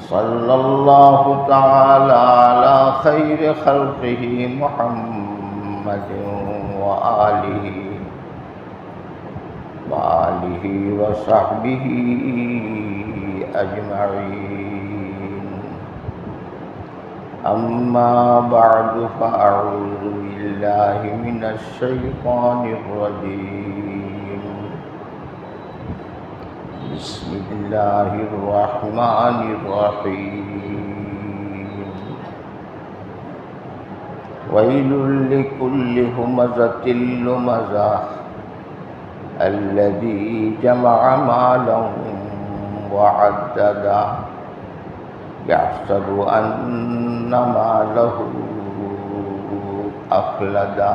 صلى الله تعالى على خير خلقه محمد وآله وآله وصحبه أجمعين. أما بعد فأعوذ بالله من الشيطان الرجيم. بسم الله الرحمن الرحيم. ويل لكل همزة لمزة الذي جمع مالا وعددا يحسب أن ماله أخلدا.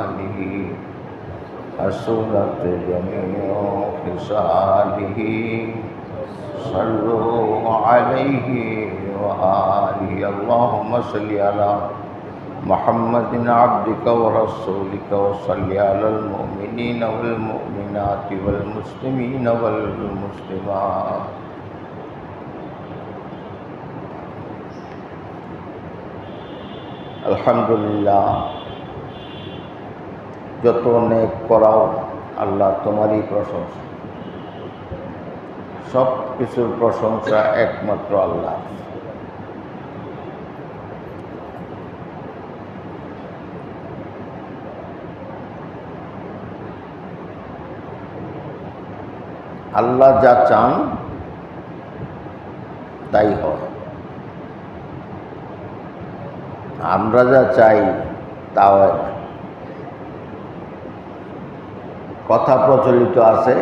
حسنت جميع خصاله صلوا عليه وآله. اللهم صل على محمد عبدك ورسولك وصل على المؤمنين والمؤمنات والمسلمين والمسلمات. الحمد لله. যত নেক করাও আল্লাহ তোমারই প্রশংসা। সব কিছুর প্রশংসা একমাত্র আল্লাহ। আল্লাহ যা চান, তাই হয়। আমরা যা চাই, তা হয় না। কথা প্রচলিত আছে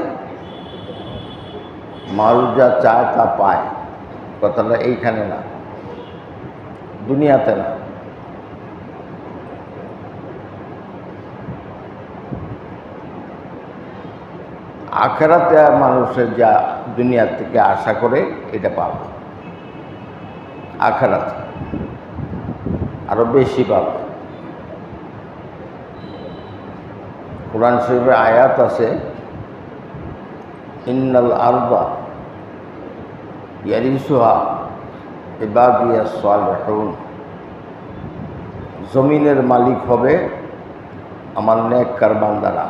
মানুষ যা চায় তা পায়। কথাটা এইখানে না, দুনিয়াতে না। আখেরাতে মানুষের যা দুনিয়া থেকে আশা করে, এটা পাবে। আখেরাতে আরও বেশি পাবে। কোরআন শরীফের আয়াত আছে, ইন্নাল আরবা ইয়ারিসুহা ইবাদিয়া সালেহুন জমিনের মালিক হবে আমার নেককার বান্দারা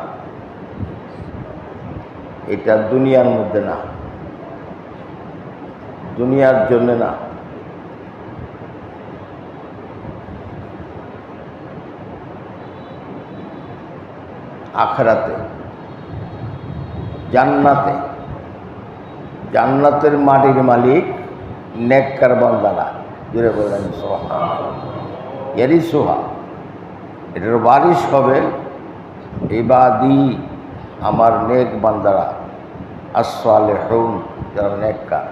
এটা দুনিয়ার মধ্যে না, দুনিয়ার জন্য না আখরাতে, জান্নাতে। জান্নাতের মাটির মালিক নেককার বান্দারা। জুড়ে বললেন সোহা এরই সোহা। এটার বারিশ হবে, এবাদি আমার নেক বান্দারা আসলে হউন যারা নেককার।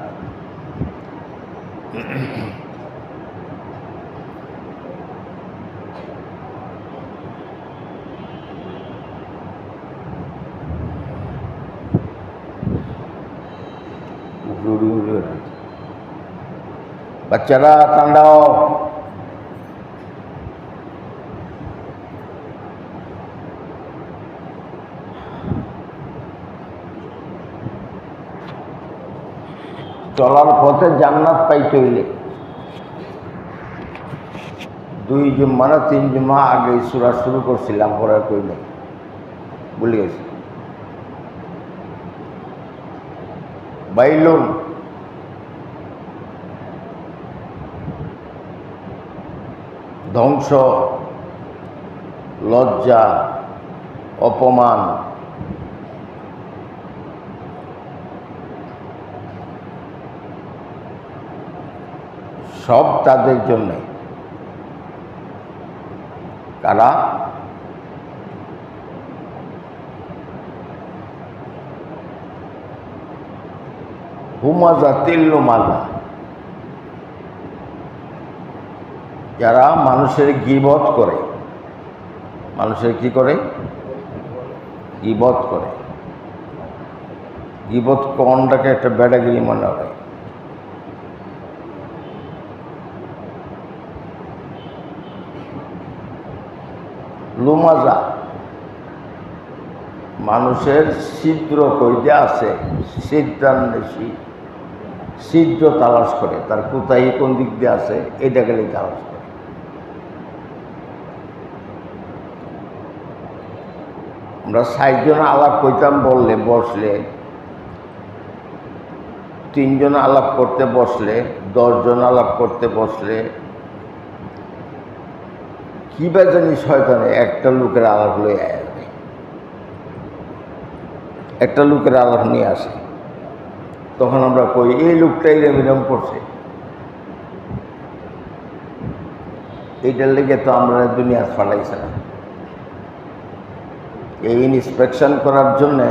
বাচ্চারা তাণ্ডাও চলার পথে জান্নাত পাইতে হইলে। দুই জুম্মা না তিন জুম্মা আগে সুরা শুরু করছিলাম পড়ার কই নাই। ভুলে গেছি। বাইলুন ধ্বংস লজ্জা অপমান। সব তাদের জন্যে। কারা? হুমাজা তিল্লু যারা মানুষের গিবত করে। মানুষের কি করে? গিবত করে। গিবত কোনটাকে একটা ব্যাডাগিরি মনে হয় লুমাজা। মানুষের ছিদ্র কইতে আছে ছিদ্রান্বেষী ছিদ্র তালাশ করে, তার কোথায় কোন দিক দিয়ে আছে এটা গেলে তালাশ করে। আমরা ষাটজন আলাপ কইতাম, বললে, বসলে। তিনজন আলাপ করতে বসলে, দশজন আলাপ করতে বসলে। কি বা জানি শয়তানে, একটা লোকের আলাপ লয়ে আসবে একটা লোকের আলাপ নিয়ে আসে। তখন আমরা কই, এই লোকটাই এরম করছে। এইটার লেগে তো আমরা দুনিয়া ফালাইছে না এই ইন্সপেকশন করার জন্যে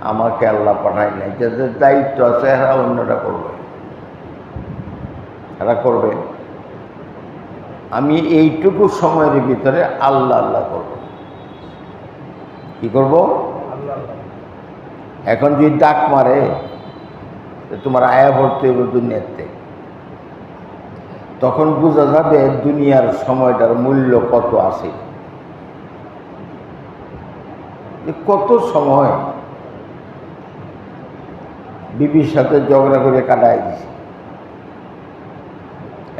আমাকে আল্লাহ পাঠায় নাই। যাদের দায়িত্ব আছে, এরা অন্যরা করবে। এরা করবে। আমি এইটুকু সময়ের ভিতরে আল্লাহ আল্লাহ করব। কি করব? এখন যদি ডাক মারে তোমার আয়া ভরতে হবে দুনিয়াতে, তখন বোঝা যাবে দুনিয়ার সময়টার মূল্য কত আছে। যে কত সময় বিবির সাথে ঝগড়া করে কাটাই দিছি।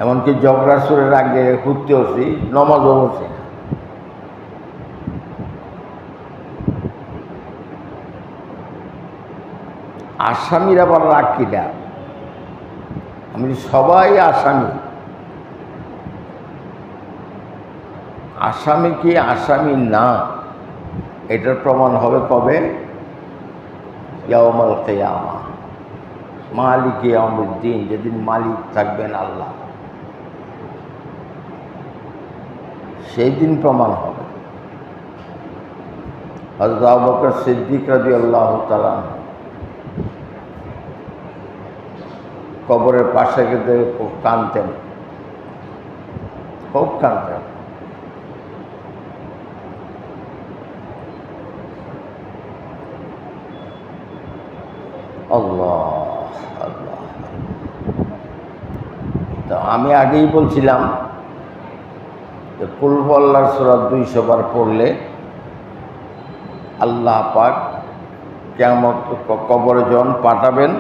এমনকি ঝগড়া সুরের আগে ঘুরতে হচ্ছি নমাজও হচ্ছি আসামির আবার রাগ কিনা আমি সবাই আসামি। আসামি কি, আসামি না। এটার প্রমাণ হবে কবে? ইয়ামাল কেয়ামা। মালিক দিন যেদিন মালিক থাকবেন আল্লাহ। সেই দিন প্রমাণ হবে। বকর সিদ্দিক রাজি আল্লাহ তালা কবরের পাশে গেতে খুব কানতেন খুব কানতেন আল্লাহ আল্লাহ। তো আমি আগেই বলছিলাম যে কুলফ আল্লাহর সুরাত দুইশো বার পড়লে আল্লাহ পাক কেমন কবরে যখন পাঠাবেন,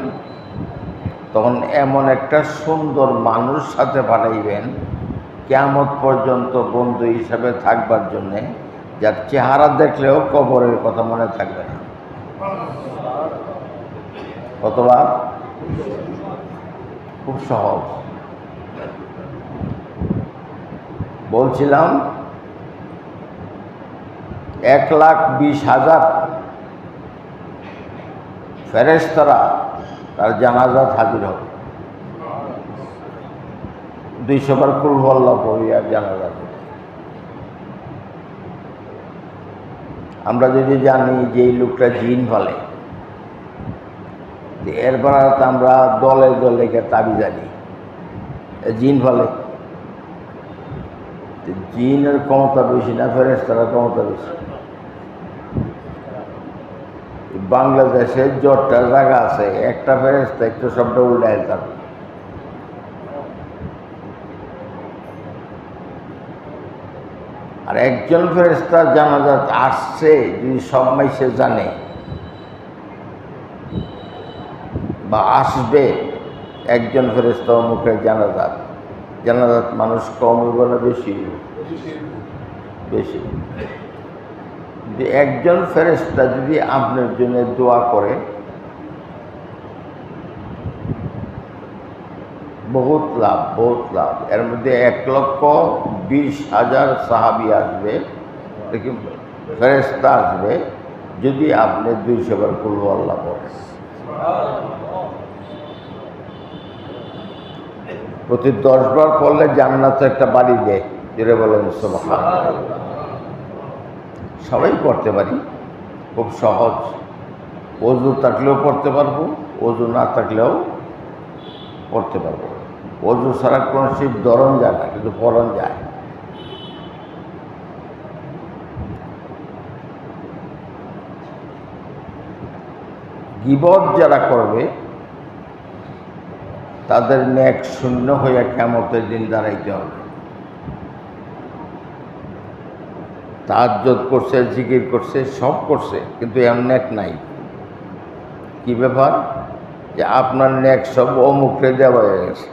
তখন এমন একটা সুন্দর মানুষ সাথে পাঠাইবেন কেমত পর্যন্ত বন্ধু হিসাবে থাকবার জন্যে, যার চেহারা দেখলেও কবরের কথা মনে থাকবে না। কতবার খুব সহজ। বলছিলাম, এক লাখ বিশ হাজার ফেরেস্তারা তার জানাজাত হাজির হবে। দুইশো বার কুলবল্লা পড়িয়া জানাজাত আমরা যদি জানি যে এই লোকটা জিন ফলে এর বেড়াতে আমরা দলে দলে তাবি জানি। জিন ফলে জিনের ক্ষমতা বেশি না ফেরেস্তারা ক্ষমতা বেশি। বাংলাদেশে যতটা জায়গা আছে, একটা ফেরেস্তা একটু সবটা উল্টায় তার আর একজন ফেরেস্তা জানাজাত আসছে, যদি সব মাইসে জানে। বা আসবে, একজন ফেরেস্তা মুখে জানাজাত জানাজাত মানুষ কম হইব না বেশি? বেশি। যে একজন ফেরেস্তা যদি আপনার জন্য দোয়া করে, বহুত লাভ বহুত লাভ। এর মধ্যে এক লক্ষ বিশ হাজার সাহাবি আসবে ফেরেস্তা আসবে, যদি আপনি দুইশো বার কুলু আল্লাহ প্রতি দশ বার পড়লে জান্নাতে একটা বাড়ি দেয়। যেটা বলেন সবাই পড়তে পারি। খুব সহজ। অজু থাকলেও পড়তে পারব অজু না থাকলেও পড়তে পারব। অজু ছাড়া কোনো শিব ধরন যায় না, কিন্তু পড়ন যায়। গিবত যারা করবে তাদের ন্যাক শূন্য হইয়া কেমতের দিন দাঁড়াইতে হবে। তাজ্জত করছে, জিকির করছে, সব করছে, কিন্তু এর ন্যাক নাই। কি ব্যাপার? যে আপনার ন্যাক সব অমুকরে দেওয়া হয়ে গেছে।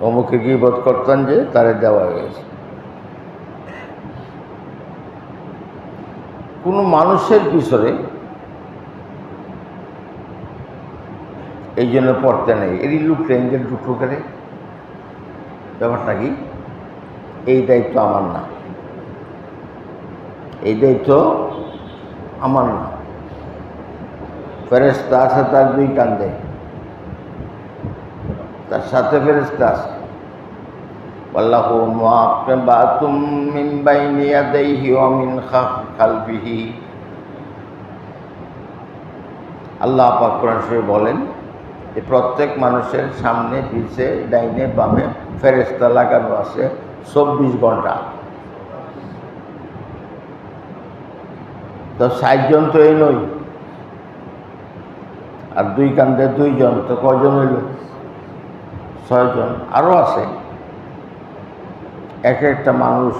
অমুকে গিবত করতেন যে তারে দেওয়া হয়ে গেছে। কোনো মানুষের পিছনে এই জন্য পড়তে নেই এরই লুক রেঞ্জের টুকরো করে ব্যাপারটা কি এই দায়িত্ব আমার না এই দায়িত্ব আমার না ফেরেস্তা আছে তার দুই কান্দে তার সাথে ফেরেস্তা আছে والله معقبات من بين يديه ومن خلفه আল্লাহ পাক কোরআন শরীফে বলেন যে প্রত্যেক মানুষের সামনে, পিছে, ডাইনে, বামে ফেরেস্তা লাগানো আছে চব্বিশ ঘণ্টা। তো ষাটজন তো এই নই। আর দুই কান্দে দুইজন তো কজন হইল? ছয়জন আরও আছে। এক একটা মানুষ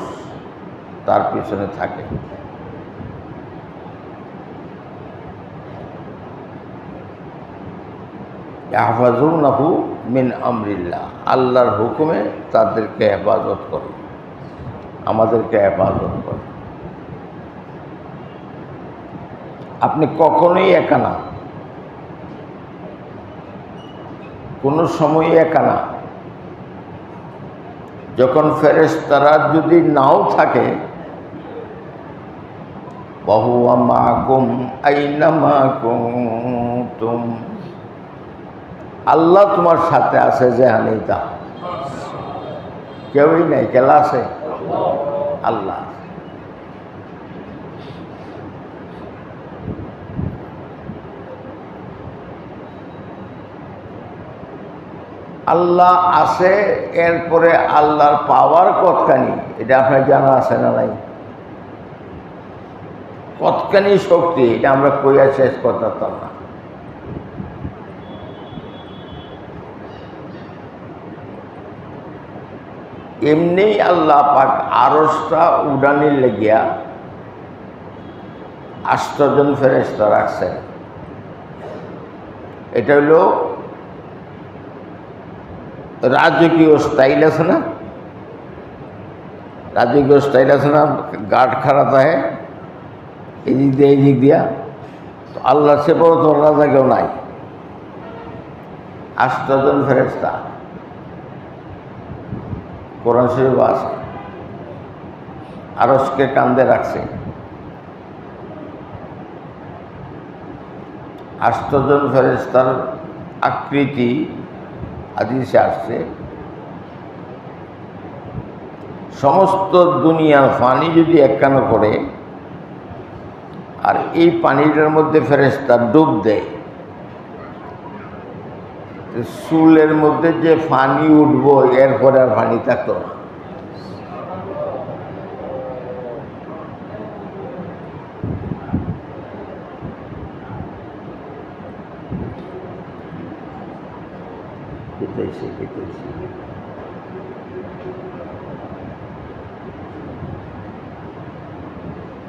তার পিছনে থাকে। নাহু মিন আমরিল্লাহ। আল্লাহর হুকুমে তাদেরকে হেফাজত করে। আমাদেরকে হেফাজত করে। আপনি কখনোই একা না। কোনো সময়ই একা না। যখন ফেরেশতারা যদি নাও থাকে বহু মাকুম আইনা মাকুম আল্লাহ তোমার সাথে আছে যে হানিতা কেউই নাই, কেলা আছে? আল্লাহ আল্লাহ আছে, এরপরে আল্লাহর পাওয়ার কতখানি? এটা আপনার জানা আছে না নাই? কতখানি শক্তি? এটা আমরা কইয়া শেষ করতাম না। এমনি আল্লাহ পাক আরসটা উডানির লেগিয়া আষ্টজন ফেরেস্তা রাখছেন এটা হলো রাজকীয় স্টাইল আছে না? রাজকীয় স্টাইল আছে না? গার্ড খারাপ হয় এদিক দিয়ে এই দিক দিয়া। তো আল্লাহ সে বড় তোর রাজা কেউ নাই। আষ্টজন ফেরেস্তা কোরআন শরীফ আছে। আরসকে কান্দে রাখছে। আষ্টজন ফেরেস্তার আকৃতি হাদিসে আসছে। সমস্ত দুনিয়ার পানি যদি একখানো করে, আর এই পানিটার মধ্যে ফেরেস্তা ডুব দেয় চুলের মধ্যে যে ফানি উঠবো, এরপরে আর ফানি থাকতো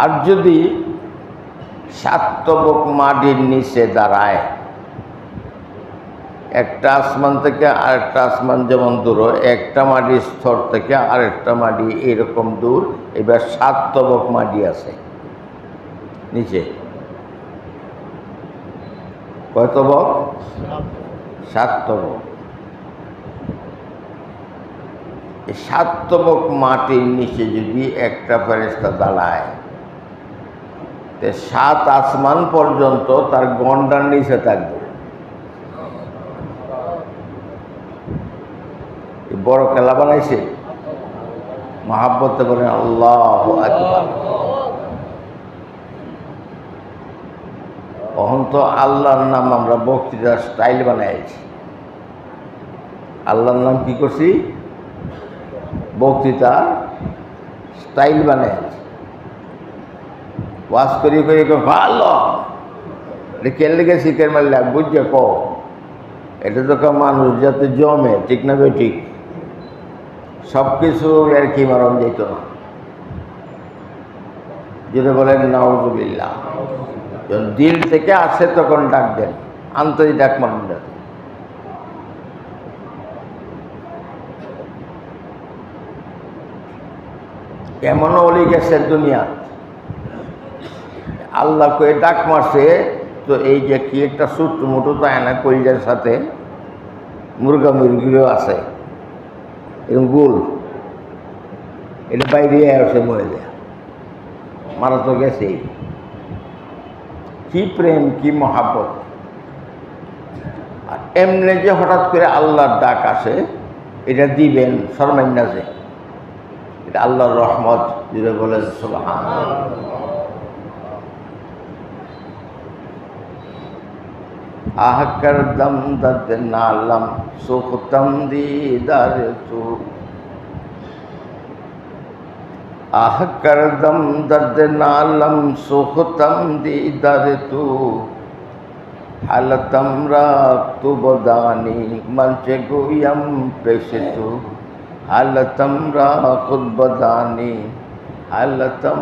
আর যদি সাতবক মাটির নিচে দাঁড়ায় একটা আসমান থেকে আরেকটা আসমান যেমন দূর, একটা মাটির স্তর থেকে আরেকটা মাটি এরকম দূর, এবার সাত তবক মাটি আছে, নিচে। কয় তবক? সাত তবক। সাত তবক মাটির নিচে যদি একটা ফেরেস্তা দাঁড়ায় সাত আসমান পর্যন্ত তার গন্ডার নিচে থাকবে এই বড় খেলা বানাইছে। মহাব্বতে বলেন, আল্লাহ তখন তো আল্লাহর নাম আমরা বক্তৃতার স্টাইল বানাইছি। আল্লাহর নাম কি করছি? বক্তৃতা স্টাইল বানাইছি। ওয়াজ করি করি ভালো এটা লেগে শিখের মারলে, বুঝছে ক এটা তো মানুষ যাতে জমে, ঠিক না ঠিক? সব কিছু আর কি মারণ যেত না। যদি বলেন, নাউজুবিল্লাহ। যখন দিল থেকে আসে, তখন ডাক দেন, আন্তরিক ডাক মারুন দেন কেমন অলি গেছে দুনিয়া আল্লাহ কয়ে, ডাক মারছে, তো এই যে কি একটা ছোট্ট মোটো তো আয়না কলিজার সাথে মুরগা মুরগিও আছে। এরকম গোল। এটা বাইরে আসে মরে যায়। মারা তো গেছেই কি প্রেম, কি মহাব্বত। আর এমনি যে হঠাৎ করে আল্লাহর ডাক আসে, এটা দিবেন শর্মান্যাসে এটা আল্লাহর রহমত যদি বলেন সুবহান আহ কর দম দদ নালম সুখতম দীদার তু। আহ কর দম দদ নালম সুখতম দীদার তু। হালতম রাতু বদানি মঞ্চে গুয়ম পেশ তু। হালতম রা খুদ বদানি হালতম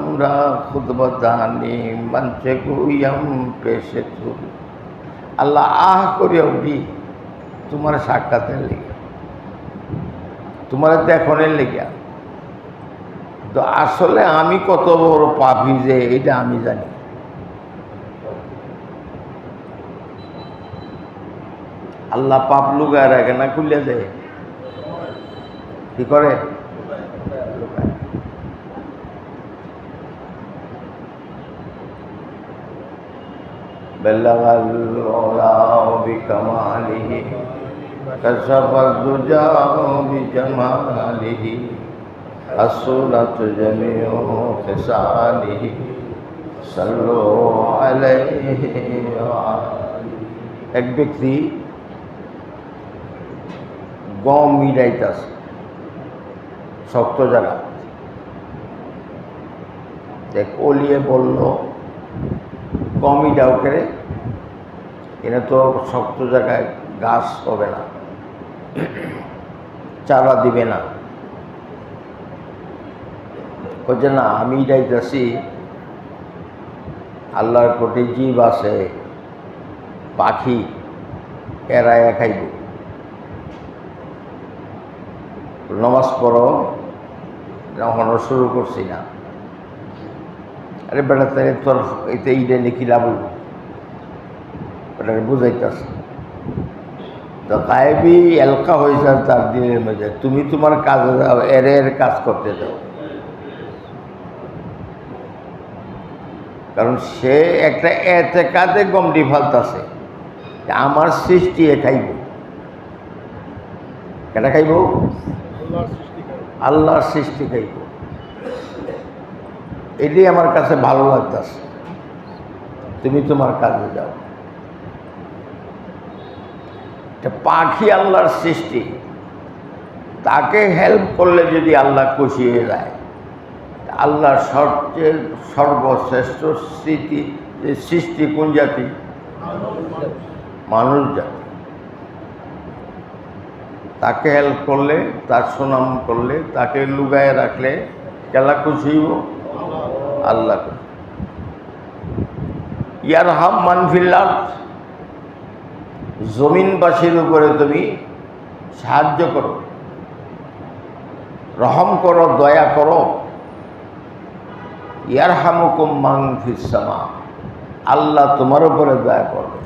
গুয়ম পেশ তু। আল্লাহ আহ করে উঠি তোমার সাক্ষাতের লেগে। তোমার দেখনের লেগে। তো আসলে আমি কত বড় পাপি যে, এটা আমি জানি। আল্লাহ পাপ লুকায় রাখে না খুলে দেয়। কি করে? بلغ العلا بكماله كشف الدجى بجماله حصلت جميع خصاله صلوا عليه এক ব্যক্তি গম মিলাইতেছে শক্ত জায়গা দেখ ওলিয়ে বলল কমই দাও করে এটা তো শক্ত জায়গায় গাছ হবে না। চারা দিবে না। বলছে না, আমি যাইতেছি আল্লাহর কোটি জীব আছে, পাখি, এরা খাইব। নমাজ পড়ো এখনও শুরু করছি না। আরে বেটা তাই তোর এতে ইডে লিখি লাভ ওটাকে বুঝাইতেছে তো কায়েবি এলকা হয়েছে তার দিনের মধ্যে। তুমি তোমার কাজ এর এর কাজ করতে যাও। কারণ সে একটা এতে কাজে গমটি ফালতাছে। আমার সৃষ্টি এ খাইব। কেটা খাইব। আল্লাহর সৃষ্টি খাইব। এটাই আমার কাছে ভালো লাগতেছে। তুমি তোমার কাজে যাও। পাখি আল্লাহর সৃষ্টি। তাকে হেল্প করলে যদি আল্লাহ খুশি হয়ে যায় আল্লাহর সবচেয়ে সর্বশ্রেষ্ঠ স্মৃতি সৃষ্টি কোন জাতি? মানুষ জাতি। তাকে হেল্প করলে, তার সুনাম করলে, তাকে লুগায় রাখলে, কেলা খুশি হইব? আল্লাহ। ইয়ার হাম মানফিল্লার জমিনবাসীর উপরে তুমি সাহায্য করো। রহম করো, দয়া করো। ইয়ার হামুকুম মাং ফিসামা আল্লাহ তোমার উপরে দয়া করবে।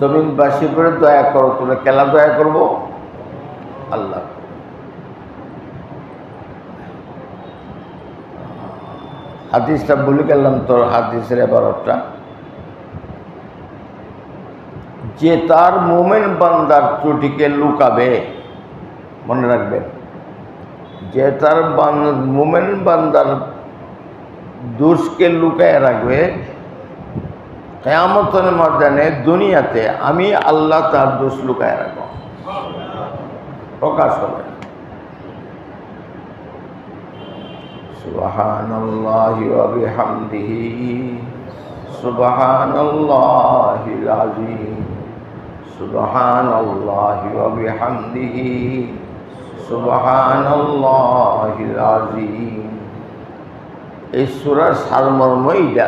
জমিনবাসীর উপরে দয়া করো, তোমরা কেলা দয়া করব আল্লাহ হাদিসটা বলে গেলাম তোর হাদিসের এবারটা যে তার মোমেন বান্দার ত্রুটিকে লুকাবে, মনে রাখবেন যে তার মোমেন বান্দার দোষকে লুকায় রাখবে, কেয়ামতের ময়দানে দুনিয়াতে আমি আল্লাহ তার দোষ লুকায় রাখব। প্রকাশ হবে। سبحان الله وبحمده سبحان الله العظيم سبحان الله وبحمده سبحان الله العظيم এই সুরার সারমর্ম এইটা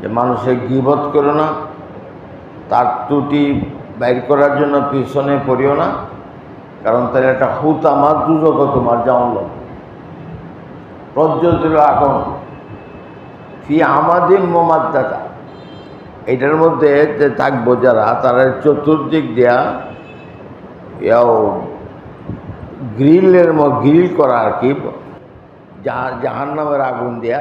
যে মানুষের গিবত করো না তার ত্রুটি বাইর করার জন্য পিছনে পড়িও না কারণ তার একটা হুত আমার দুজক তোমার যেমন প্রজ্বলিত আগুন ফি আমাদের মোমাদ্দাতা এটার মধ্যে যে থাকব যারা, তারা চতুর্দিক দেয়া ইয়াও গ্রিলের গ্রিল করা আর কি জাহান্নামের আগুন দেয়া